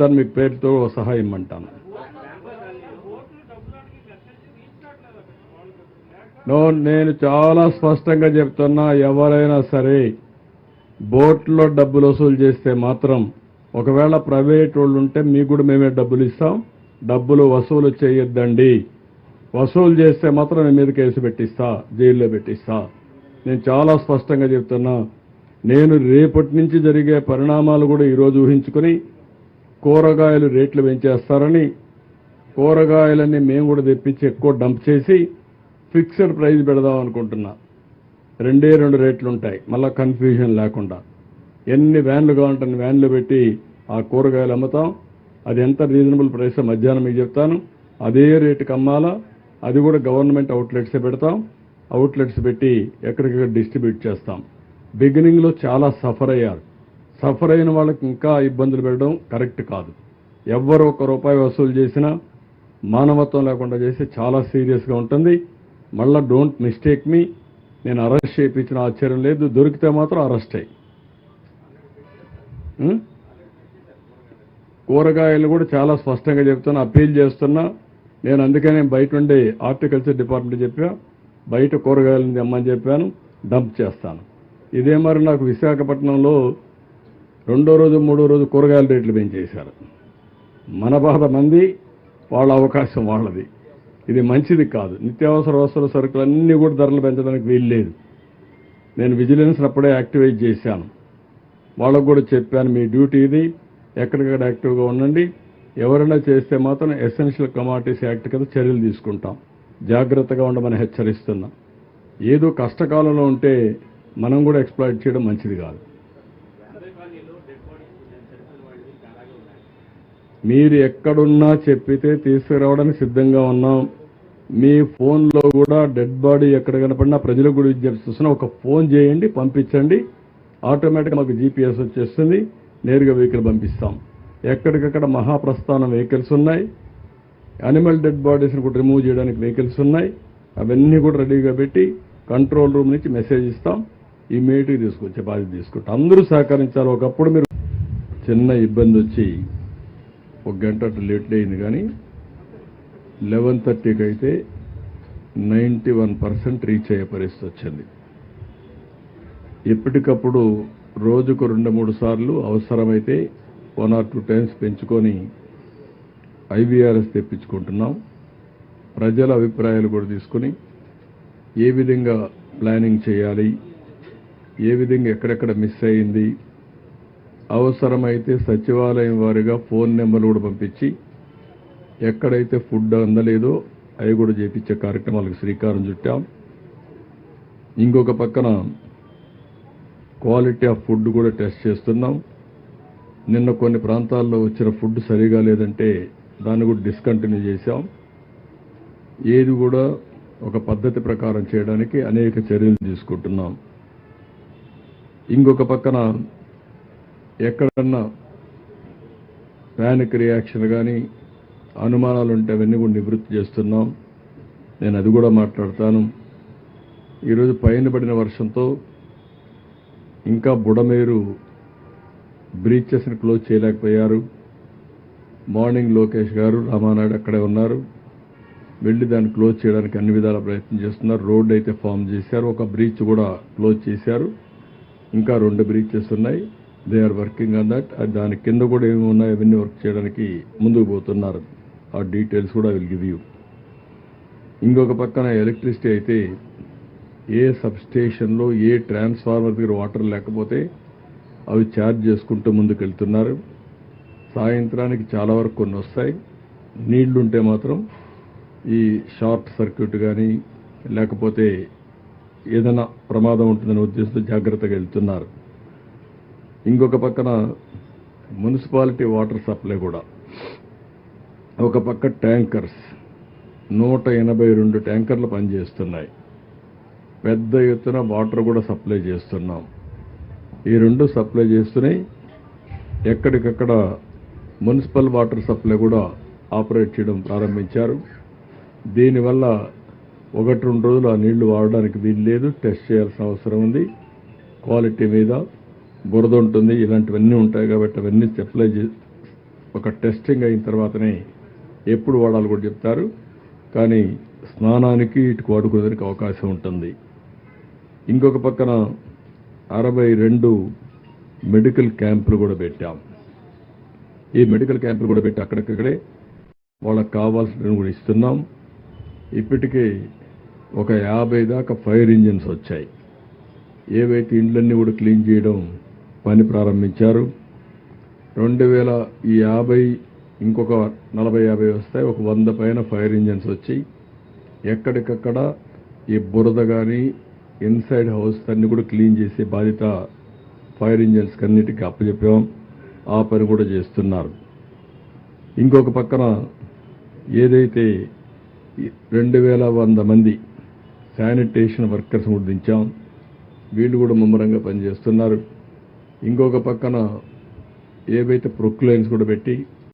చెప్తాను మీకు పేరుతో సహా ఇమ్మంటాను నో నేను చాలా స్పష్టంగా చెప్తున్నా ఎవరైనా సరే బోట్లో డబ్బులు వసూలు చేస్తే మాత్రం ఒకవేళ ప్రైవేట్ వాళ్ళు ఉంటే మీకు కూడా మేమే డబ్బులు ఇస్తాం డబ్బులు వసూలు చేయొద్దండి. వసూలు చేస్తే మాత్రం నేను మీద కేసు పెట్టిస్తా జైల్లో పెట్టిస్తా. నేను చాలా స్పష్టంగా చెప్తున్నా నేను రేపటి నుంచి జరిగే పరిణామాలు కూడా ఈరోజు ఊహించుకుని కూరగాయలు రేట్లు పెంచేస్తారని కూరగాయలన్నీ మేము కూడా తెప్పించి ఎక్కువ డంప్ చేసి ఫిక్స్డ్ ప్రైస్ పెడదాం అనుకుంటున్నా. రెండే రెండు రేట్లు ఉంటాయి. మళ్ళీ కన్ఫ్యూజన్ లేకుండా. ఎన్ని వ్యాన్లు కావాలంటే వ్యాన్లు పెట్టి ఆ కూరగాయలు అమ్ముతాం. అది ఎంత రీజనబుల్ ప్రైస్ మధ్యాహ్నం మీకు చెప్తాను. అదే రేటుకి అమ్మాలా? అది కూడా గవర్నమెంట్ అవుట్లెట్సే పెడతాం. అవుట్లెట్స్ పెట్టి ఎక్కడికక్కడ డిస్ట్రిబ్యూట్ చేస్తాం. బిగినింగ్లో చాలా సఫర్ అయ్యారు. సఫర్ అయిన వాళ్ళకి ఇంకా ఇబ్బందులు పెట్టడం కరెక్ట్ కాదు. ఎవ్వరు ఒక రూపాయి వసూలు చేసినా మానవత్వం లేకుండా చేస్తే చాలా సీరియస్గా ఉంటుంది. మళ్ళా డోంట్ మిస్టేక్ మీ. నేను అరెస్ట్ చేయించిన ఆశ్చర్యం లేదు. దొరికితే మాత్రం అరెస్ట్ అయ్యి కూరగాయలు కూడా చాలా స్పష్టంగా చెప్తున్నా అప్పీల్ చేస్తున్నా. నేను అందుకనే బయట ఉండే హార్టికల్చర్ డిపార్ట్మెంట్ చెప్పా. బయట కూరగాయలను తెమ్మని చెప్పాను. డంప్ చేస్తాను. ఇదే మరి నాకు విశాఖపట్నంలో రెండో రోజు మూడో రోజు కూరగాయల రేట్లు పెంచేశారు. మన బాధ మంది వాళ్ళ అవకాశం వాళ్ళది. ఇది మంచిది కాదు. నిత్యావసర వస్తువుల సరుకులు అన్నీ కూడా ధరలు పెంచడానికి వీలు లేదు. నేను విజిలెన్స్ అప్పుడే యాక్టివేట్ చేశాను. వాళ్ళకు కూడా చెప్పాను మీ డ్యూటీ ఇది. ఎక్కడికక్కడ యాక్టివ్గా ఉండండి. ఎవరైనా చేస్తే మాత్రం ఎసెన్షియల్ కమాడిటీస్ యాక్ట్ కింద చర్యలు తీసుకుంటాం. జాగ్రత్తగా ఉండమని హెచ్చరిస్తున్నా. ఏదో కష్టకాలంలో ఉంటే మనం కూడా ఎక్స్ప్లాయిట్ చేయడం మంచిది కాదు. మీరు ఎక్కడున్నా చెప్పితే తీసుకురావడానికి సిద్ధంగా ఉన్నాం. మీ ఫోన్లో కూడా డెడ్ బాడీ ఎక్కడ కనపడినా ప్రజలకు కూడా విజ్ఞప్తి చేస్తున్నా. ఒక ఫోన్ చేయండి పంపించండి. ఆటోమేటిక్గా మాకు జీపీఎస్ వచ్చేస్తుంది. నేరుగా వెహికల్ పంపిస్తాం. ఎక్కడికక్కడ మహాప్రస్థానం వెహికల్స్ ఉన్నాయి. అనిమల్ డెడ్ బాడీస్ని కూడా రిమూవ్ చేయడానికి వెహికల్స్ ఉన్నాయి. అవన్నీ కూడా రెడీగా పెట్టి కంట్రోల్ రూమ్ నుంచి మెసేజ్ ఇస్తాం. ఇమీడియట్గా తీసుకొచ్చే బాధ్యత తీసుకుంటాం. అందరూ సహకరించాలి. ఒకప్పుడు మీరు చిన్న ఇబ్బంది వచ్చి ఒక గంట లేట్ అయింది కానీ లెవెన్ థర్టీకి అయితే నైంటీ వన్ పర్సెంట్ రీచ్ అయ్యే పరిస్థితి వచ్చింది. ఎప్పటికప్పుడు రోజుకు రెండు మూడు సార్లు అవసరమైతే వన్ ఆర్ టూ టైమ్స్ పెంచుకొని ఐవీఆర్ఎస్ తెప్పించుకుంటున్నాం. ప్రజల అభిప్రాయాలు కూడా తీసుకుని ఏ విధంగా ప్లానింగ్ చేయాలి ఏ విధంగా ఎక్కడెక్కడ మిస్ అయింది అవసరమైతే సచివాలయం వారిగా ఫోన్ నెంబర్లు కూడా పంపించి ఎక్కడైతే ఫుడ్ అందలేదో అవి కూడా చేపించే కార్యక్రమాలకు శ్రీకారం చుట్టాం. ఇంకొక పక్కన క్వాలిటీ ఆఫ్ ఫుడ్ కూడా టెస్ట్ చేస్తున్నాం. నిన్న కొన్ని ప్రాంతాల్లో వచ్చిన ఫుడ్ సరిగా లేదంటే దాన్ని కూడా డిస్కంటిన్యూ చేశాం. ఏది కూడా ఒక పద్ధతి ప్రకారం చేయడానికి అనేక చర్యలు తీసుకుంటున్నాం. ఇంకొక పక్కన ఎక్కడన్నా ప్యానిక్ రియాక్షన్ కానీ అనుమానాలు ఉంటే అవన్నీ కూడా నివృత్తి చేస్తున్నాం. నేను అది కూడా మాట్లాడతాను. ఈరోజు పైన పడిన వర్షంతో ఇంకా బుడమేరు బ్రీచెస్ని క్లోజ్ చేయలేకపోయారు. మార్నింగ్ లోకేష్ గారు రామానాయుడు అక్కడే ఉన్నారు. వెళ్ళి దాన్ని క్లోజ్ చేయడానికి అన్ని విధాల ప్రయత్నం చేస్తున్నారు. రోడ్ అయితే ఫామ్ చేశారు. ఒక బ్రీచ్ కూడా క్లోజ్ చేశారు. ఇంకా రెండు బ్రీచెస్ ఉన్నాయి. They are working on that దాని కింద కూడా ఏమి ఉన్నాయో అవన్నీ వర్క్ చేయడానికి ముందుకు పోతున్నారు. ఆ డీటెయిల్స్ కూడా విల్ గివ్ యూ ఇంకొక పక్కన ఎలక్ట్రిసిటీ అయితే ఏ సబ్స్టేషన్లో ఏ ట్రాన్స్ఫార్మర్ దగ్గర వాటర్ లేకపోతే అవి ఛార్జ్ చేసుకుంటూ ముందుకు వెళ్తున్నారు. సాయంత్రానికి చాలా వరకు కొన్ని వస్తాయి. నీళ్ళుంటే మాత్రం ఈ షార్ట్ సర్క్యూట్ కానీ లేకపోతే ఏదైనా ప్రమాదం ఉంటుందనే ఉద్దేశంతో జాగ్రత్తగా వెళ్తున్నారు. ఇంకొక పక్కన మున్సిపాలిటీ వాటర్ సప్లై కూడా. ఒక పక్క ట్యాంకర్స్. నూట ఎనభై రెండు ట్యాంకర్లు పనిచేస్తున్నాయి. పెద్ద ఎత్తున వాటర్ కూడా సప్లై చేస్తున్నాం. ఈ రెండు సప్లై చేస్తున్నాయి ఎక్కడికక్కడ మున్సిపల్ వాటర్ సప్లై కూడా ఆపరేట్ చేయడం ప్రారంభించారు. దీనివల్ల ఒకటి రెండు రోజులు ఆ నీళ్ళు వాడడానికి వీలు లేదు. టెస్ట్ చేయాల్సిన అవసరం ఉంది. క్వాలిటీ మీద బురద ఉంటుంది ఇలాంటివన్నీ ఉంటాయి కాబట్టి అవన్నీ సప్లై చే ఒక టెస్టింగ్ అయిన తర్వాతనే ఎప్పుడు వాడాలి కూడా చెప్తారు. కానీ స్నానానికి ఇటుకు వాడుకోవడానికి అవకాశం ఉంటుంది. ఇంకొక పక్కన అరవై రెండు మెడికల్ క్యాంపులు కూడా పెట్టాం. ఈ మెడికల్ క్యాంపులు కూడా పెట్టి అక్కడికక్కడే వాళ్ళకి కావాల్సినవి కూడా ఇస్తున్నాం. ఇప్పటికే ఒక యాభై దాకా ఫైర్ ఇంజిన్స్ వచ్చాయి. ఏవైతే ఇండ్లన్నీ కూడా క్లీన్ చేయడం పని ప్రారంభించారు. రెండు వేల యాభై ఇంకొక నలభై యాభై వస్తాయి ఒక వంద పైన ఫైర్ ఇంజన్స్ వచ్చి ఎక్కడికక్కడ ఈ బురద కానీ ఇన్సైడ్ హౌస్ అన్ని కూడా క్లీన్ చేసే బాధ్యత ఫైర్ ఇంజన్స్కి అన్నిటికీ అప్పచెప్పాం ఆ పని కూడా చేస్తున్నారు. ఇంకొక పక్కన ఏదైతే రెండు వేల వంద మంది శానిటేషన్ వర్కర్స్ కూడా వీళ్ళు కూడా ముమ్మరంగా పనిచేస్తున్నారు. ఇంకొక పక్కన ఏవైతే ప్రొక్లైన్స్ కూడా పెట్టి